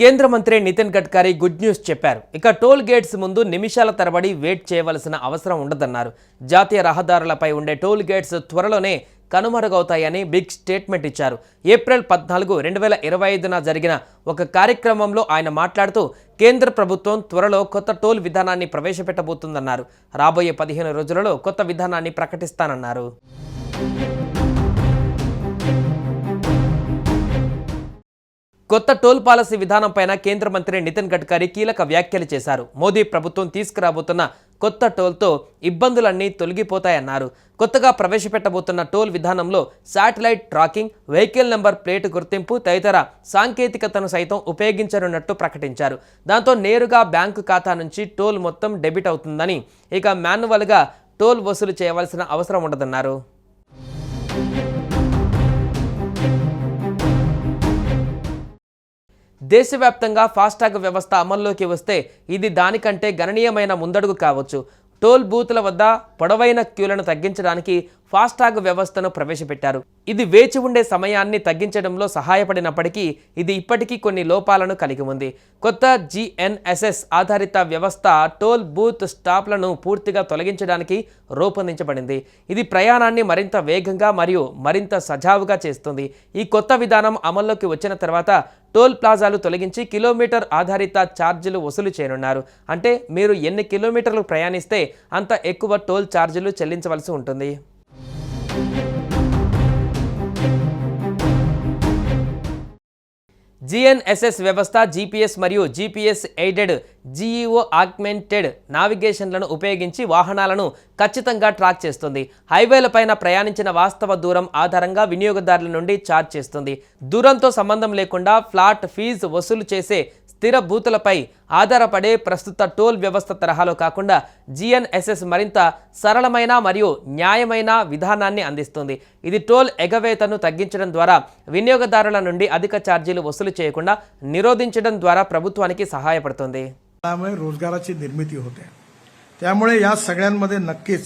కేంద్ర మంత్రి Nitin Gadkari good news చెప్పారు. ఇక టోల్ గేట్స్ ముందు నిమిషాల తరబడి వెయిట్ చేయవలసిన అవసరం ఉండదన్నారు. జాతీయ రహదారులపై ఉండే టోల్ గేట్స్ త్వరలోనే కనుమరుగవుతాయని బిగ్ స్టేట్మెంట్ ఇచ్చారు. ఏప్రిల్ పద్నాలుగు రెండు వేల ఇరవై ఐదున జరిగిన ఒక కార్యక్రమంలో ఆయన మాట్లాడుతూ కేంద్ర ప్రభుత్వం త్వరలో కొత్త టోల్ విధానాన్ని ప్రవేశపెట్టబోతుందన్నారు. రాబోయే పదిహేను రోజులలో కొత్త విధానాన్ని ప్రకటిస్తానన్నారు. కొత్త టోల్ పాలసీ విధానంపైన కేంద్ర మంత్రి నితిన్ గడ్కరీ కీలక వ్యాఖ్యలు చేశారు. మోదీ ప్రభుత్వం తీసుకురాబోతున్న కొత్త టోల్తో ఇబ్బందులన్నీ తొలగిపోతాయన్నారు. కొత్తగా ప్రవేశపెట్టబోతున్న టోల్ విధానంలో satellite tracking vehicle number plate గుర్తింపు తదితర సాంకేతికతను సైతం ఉపయోగించనున్నట్టు ప్రకటించారు. దాంతో నేరుగా బ్యాంకు ఖాతా నుంచి టోల్ మొత్తం డెబిట్ అవుతుందని ఇక మాన్యువల్గా టోల్ వసూలు చేయవలసిన అవసరం ఉండదన్నారు. దేశవ్యాప్తంగా ఫాస్టాగ్ వ్యవస్థ అమల్లోకి వస్తే ఇది దానికంటే గణనీయమైన ముందడుగు కావచ్చు. టోల్ బూత్ల వద్ద పొడవైన క్యూలను తగ్గించడానికి ఫాస్టాగ్ వ్యవస్థను ప్రవేశపెట్టారు. ఇది వేచి ఉండే సమయాన్ని తగ్గించడంలో సహాయపడినప్పటికీ ఇది ఇప్పటికీ కొన్ని లోపాలను కలిగి ఉంది. కొత్త జిఎన్ఎస్ఎస్ ఆధారిత వ్యవస్థ టోల్ బూత్ స్టాప్లను పూర్తిగా తొలగించడానికి రూపొందించబడింది. ఇది ప్రయాణాన్ని మరింత వేగంగా మరియు మరింత సజావుగా చేస్తుంది. ఈ కొత్త విధానం అమల్లోకి వచ్చిన తర్వాత టోల్ ప్లాజాలు తొలగించి కిలోమీటర్ ఆధారిత ఛార్జీలు వసూలు చేయనున్నారు. అంటే మీరు ఎన్ని కిలోమీటర్లు ప్రయాణిస్తే అంత ఎక్కువ టోల్ ఛార్జీలు చెల్లించవలసి ఉంటుంది. జిఎన్ఎస్ఎస్ వ్యవస్థ జీపీఎస్ మరియు జీపీఎస్ ఎయిడెడ్ జీఈఓ ఆగ్మెంటెడ్ నావిగేషన్లను ఉపయోగించి వాహనాలను ఖచ్చితంగా ట్రాక్ చేస్తుంది. హైవేలపైన ప్రయాణించిన వాస్తవ దూరం ఆధారంగా వినియోగదారుల నుండి ఛార్జ్ చేస్తుంది. దూరంతో సంబంధం లేకుండా ఫ్లాట్ ఫీజు వసూలు చేసే స్థిర బూతులపై ఆధారపడే ప్రస్తుత టోల్ వ్యవస్థ తరహాలో కాకుండా జిఎన్ఎస్ఎస్ మరింత సరళమైన మరియు న్యాయమైన విధానాన్ని అందిస్తుంది ఇది టోల్ ఎగవేతను తగ్గించడం ద్వారా వినియోగదారుల నుండి అధిక ఛార్జీలు వసూలు చేయకుండా నిరోధించడం ద్వారా ప్రభుత్వానికి సహాయపడుతుంది त्यामुळे रोजगाराची निर्मिती होते त्यामुळे या सगळ्यांमध्ये नक्कीच